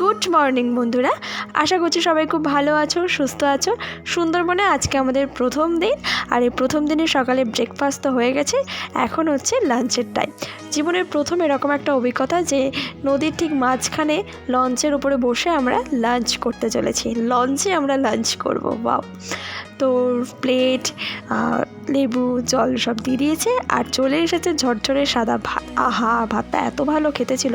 Good morning বন্ধুরা। আশা করছি সবাই খুব ভালো আছো, সুস্থ আছো। সুন্দরবনে আজকে আমাদের প্রথম দিন, আর এই প্রথম দিনে সকালে ব্রেকফাস্ট তো হয়ে গেছে। এখন হচ্ছে লাঞ্চের টাইম জীবনের প্রথম এরকম একটা অভিজ্ঞতা যে, নদীর ঠিক মাঝখানে লঞ্চের উপরে বসে আমরা লাঞ্চ করতে চলেছি। লঞ্চে আমরা লাঞ্চ করব বাও তো প্লেট লেবু, জল সব দিয়ে দিয়েছে আর চলে এসেছে ঝরঝরে সাদা ভাত। আহা, ভাতটা এত ভালো খেতে ছিল।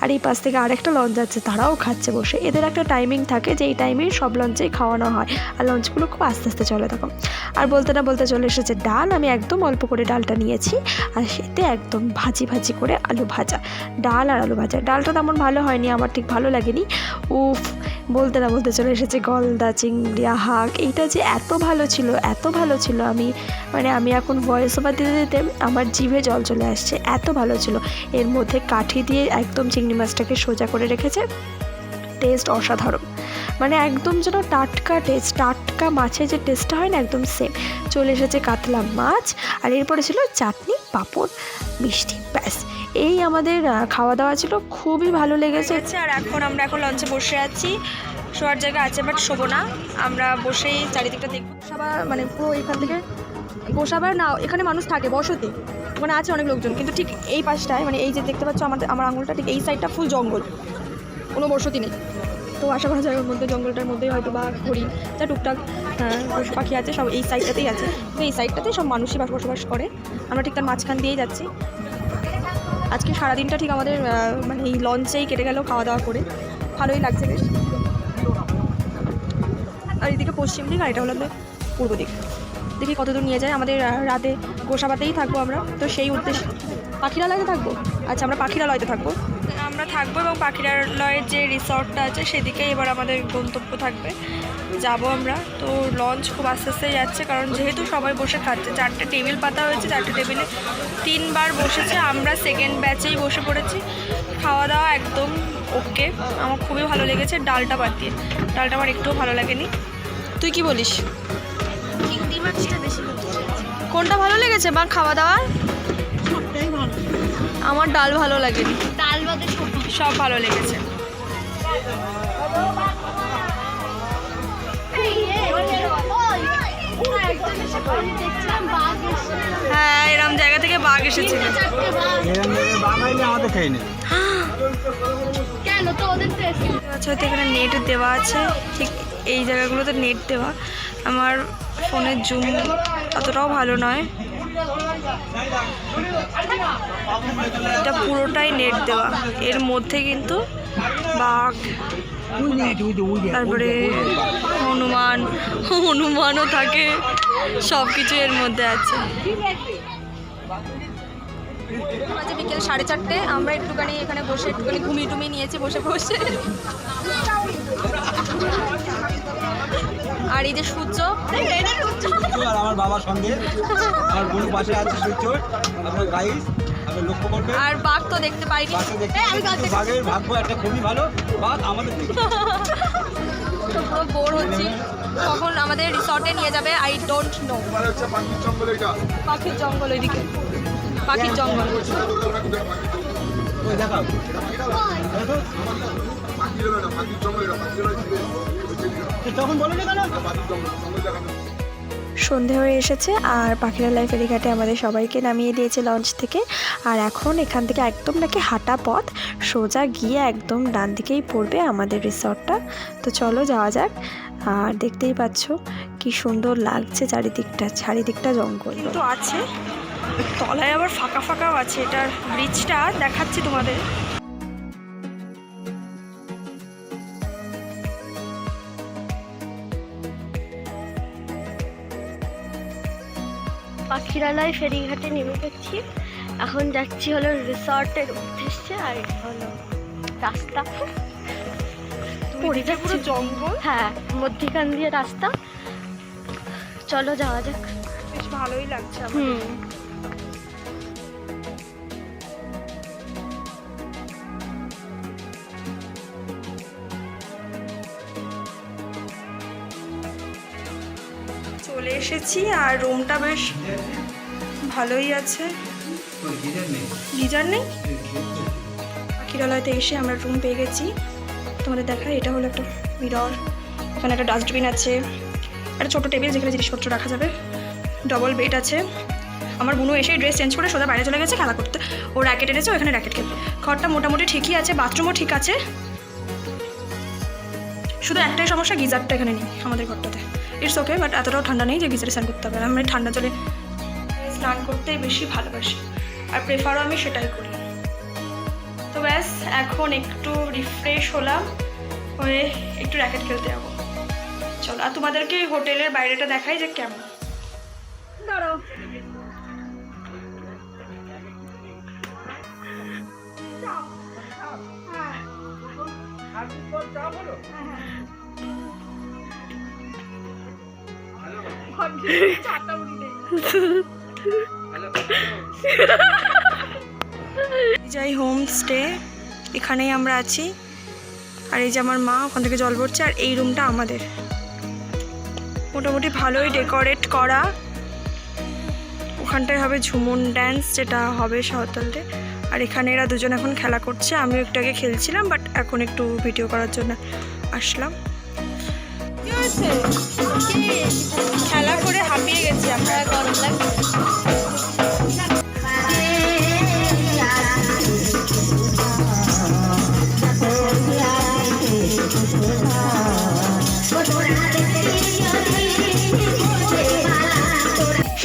আর এই পাশ থেকে আরেকটা লঞ্চ যাচ্ছে তারাও খাচ্ছে বসে। এদের একটা টাইমিং থাকে যে এই টাইমে সব লঞ্চেই খাওয়ানো হয়। আর লঞ্চগুলো খুব আস্তে আস্তে চলে তখন। আর বলতে না বলতে চলে এসেছে ডাল। আমি একদম অল্প করে ডালটা নিয়েছি আর সেতে একদম ভাজি ভাজি করে আলু ভাজা। ডাল আর আলু ভাজা। ডালটা তেমন ভালো হয়নি, আমার ঠিক ভালো লাগেনি। উফ, বলতে না বলতে চলে এসেছে গলদা, চিংড়ি হাঁক এইটা যে এত ভালো ছিল, এত ভালো ছিল আমি মানে আমি এখন ভয়েস ওভার দিতে দিতে আমার জিভে জল চলে আসছে, এত ভালো ছিল। এর মধ্যে কাঠি দিয়ে একদম চিংড়ি মাছটাকে সোজা করে রেখেছে টেস্ট অসাধারণ। মানে একদম যেন টাটকা টেস্ট টাটকা মাছের যে টেস্টটা হয় না একদম সেম চলে এসেছে কাতলা মাছ আর এরপরে ছিল চাটনি পাঁপড়, মিষ্টি, ব্যাস। এই আমাদের খাওয়া দাওয়া ছিল, খুবই ভালো লেগেছে। আর এখন আমরা এখন লঞ্চে বসে আছি। শোয়ার জায়গা আছে বাট শোবো না। আমরা বসেই চারিদিকটা দেখব। বসাবা মানে পুরো এখান থেকে বসাবার না এখানে মানুষ থাকে বসতি। ওখানে আছে অনেক লোকজন কিন্তু ঠিক এই পাশটায় মানে এই যে দেখতে পাচ্ছ আমাদের আমার আঙুলটা ঠিক এই সাইডটা ফুল জঙ্গল। কোনো বসতি নেই। তো আশা করা যায় ওর মধ্যে জঙ্গলটার মধ্যেই হয়তো বা হরিণ যা টুকটাক আহ, পশু পাখি আছে সব এই সাইডটাতেই আছে। তো এই সাইডটাতেই সব মানুষই বাস বসবাস করে। আমরা ঠিক তার মাঝখান দিয়েই যাচ্ছি। আজকে সারাদিনটা ঠিক আমাদের মানে এই লঞ্চেই কেটে গেল খাওয়া দাওয়া করে। ভালোই লাগছে বেশ। আর এদিকে পশ্চিম দিক, আর এটা হলো পূর্ব দিক। দেখি কতদূর নিয়ে যায়। আমাদের রাতে গোসাবাতেই থাকব আমরা। তো সেই উদ্দেশ্যে পাখিরালয়তে থাকব? আচ্ছা আমরা পাখিরালয়তে থাকব। আমরা থাকব এবং পাখিরালয়ের যে রিসর্টটা আছে, সেদিকে এবার আমাদের গন্তব্য থাকবে। যাব আমরা। তো লঞ্চ খুব আস্তে আস্তে যাচ্ছে, কারণ যেহেতু সবাই বসে খাচ্ছে, চারটে টেবিল পাতা হয়েছে, চারটে টেবিলে তিনবার বসেছে। আমরা সেকেন্ড ব্যাচেই বসে পড়েছি। খাওয়া দাওয়া একদম ওকে আমার খুবই ভালো লেগেছে ডালটা বাদ দিয়ে। ডালটা আমার একটুও ভালো লাগেনি। তুই কি বলিস? চিংড়ি মাছটা বেশি কোনটা ভালো লেগেছে? বা খাওয়া দাওয়া আমার ডাল ভালো লাগেনি। ডাল বাদে সব সব ভালো লেগেছে। হ্যাঁ এরম জায়গা থেকে বাঘ এসেছিল। নেই কেন? তো ওদের এসে আচ্ছা হয়তো এখানে নেট দেওয়া আছে। ঠিক এই জায়গাগুলোতে নেট দেওয়া। আমার ফোনের জুম অতটাও ভালো নয়। এটা পুরোটাই নেট দেওয়া। এর মধ্যে কিন্তু বাঘ, তারপরে হনুমান, হনুমানও থাকে। সব কিছু এর মধ্যে আছে। মাঝে বিকেল সাড়ে চারটে আমরা একটুখানি এখানে বসে একটুখানি ঘুমিয়ে টুমিয়ে নিয়েছি বসে বসে। আর এই যে সূর্য। আর আমার বাবার সঙ্গে। আমার বোন পাশে আছে সূর্য আপনার গাইস লক্ষ্য আর বাঘ তো দেখতে পাইনি। বাঘের ভাগ্য একটা খুবই ভালো। বাঘ আমাদের তো পুরো বোর হচ্ছি। কখন আমাদের রিসর্টে নিয়ে যাবে আই ডোন্ট নো পাখির জঙ্গল ওইদিকে পাখির জঙ্গল ওই না কেন? সন্ধে হয়ে এসেছে আর পাখিরা পাখিরালয় ফেরিঘাটে আমাদের সবাইকে নামিয়ে দিয়েছে লঞ্চ থেকে। আর এখন এখান থেকে একদম নাকি হাঁটা পথ। সোজা গিয়ে একদম ডান দিকেই পড়বে আমাদের রিসর্টটা। তো চলো যাওয়া যাক। আর দেখতেই পাচ্ছ কি সুন্দর লাগছে চারিদিকটা চারিদিকটা জঙ্গল। তো আছে। তলায় আবার ফাঁকা ফাঁকাও আছে এটার ব্রিজটা দেখাচ্ছি তোমাদের। পাখিরালয় ফেরিঘাটে নেমে গেছি। এখন যাচ্ছি হলো রিসর্টের উদ্দেশ্যে আর হলো রাস্তা। পড়ে যাচ্ছি। জঙ্গল? হ্যাঁ মধ্যিখান দিয়ে রাস্তা। চলো যাওয়া যাক। বেশ ভালোই লাগছে আমার হুম। চলে এসেছি আর রুমটা বেশ ভালোই আছে। গিজার নেই? পাখিরালয়তে এসে আমরা রুম পেয়ে গেছি। তোমাদের দেখা এটা হলো একটা মিরর এখানে একটা ডাস্টবিন আছে। একটা ছোটো টেবিল যেখানে জিনিসপত্র রাখা যাবে। ডবল বেড আছে। আমার বুনু এসে ড্রেস চেঞ্জ করে সোজা বাইরে চলে গেছে খেলা করতে। ও র্যাকেট এনেছে ওখানে র্যাকেট খেলবে। ঘরটা মোটামুটি ঠিকই আছে বাথরুমও ঠিক আছে। শুধু একটাই সমস্যা, গিজারটা এখানে নেই আমাদের ঘরটাতে। ইটস ওকে বাট এতটাও ঠান্ডা নেই যে গিজারে স্নান করতে হবে। আমি ঠান্ডা জলে স্নান করতেই বেশি ভালোবাসি। আর প্রেফারও আমি সেটাই করি। তো ব্যাস, এখন একটু রিফ্রেশ হলাম, হয়ে একটু র্যাকেট খেলতে যাব। চলো, আর তোমাদেরকে হোটেলের বাইরেটা দেখাই যে কেমন। দাঁড়াও। যাই হোম স্টে, এখানেই আমরা আছি। আর এই যে আমার মা, ওখান থেকে জল পড়ছে আর এই রুমটা আমাদের। মোটামুটি ভালোই ডেকোরেট করা। ওখানটায় হবে ঝুমুন ড্যান্স যেটা হবে সাঁওতালতে আর এখানে এরা দুজন এখন খেলা করছে। আমিও একটু আগে খেলছিলাম বাট এখন একটু ভিডিও করার জন্য আসলাম। খেলা করে হাঁপিয়ে গেছি আমরা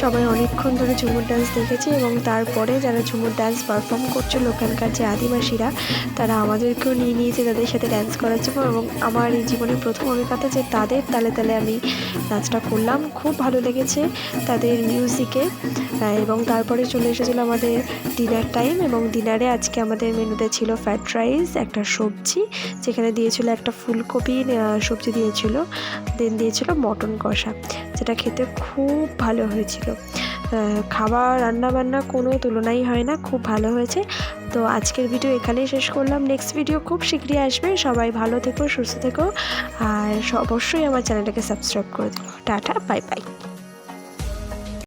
সবাই অনেকক্ষণ ধরে ঝুমুর ডান্স দেখেছি এবং তারপরে যারা ঝুমুর ডান্স পারফর্ম করছিল ওখানকার যে আদিবাসীরা, তারা আমাদেরকেও নিয়ে নিয়েছে তাদের সাথে ডান্স করার জন্য এবং আমার এই জীবনের প্রথম অভিজ্ঞতা যে তাদের তালে তালে আমি নাচটা করলাম। খুব ভালো লেগেছে তাদের মিউজিকে এবং তারপরে চলে এসেছিল আমাদের ডিনার টাইম এবং ডিনারে আজকে আমাদের মেনুতে ছিল ফ্রাইড রাইস একটা সবজি, যেখানে দিয়েছিল একটা ফুলকপি সবজি দিয়েছিল দেন দিয়েছিল মটন কষা, যেটা খেতে খুব ভালো হয়েছিল। খাবার রান্না বান্না কোনো তুলনাই হয় না, খুব ভালো হয়েছে। তো আজকের ভিডিও এখানেই শেষ করলাম। নেক্সট ভিডিও খুব শীঘ্রই আসবে। সবাই ভালো থেকো, সুস্থ থেকো। আর অবশ্যই আমার চ্যানেলটাকে সাবস্ক্রাইব করে দেবো টাটা বাই বাই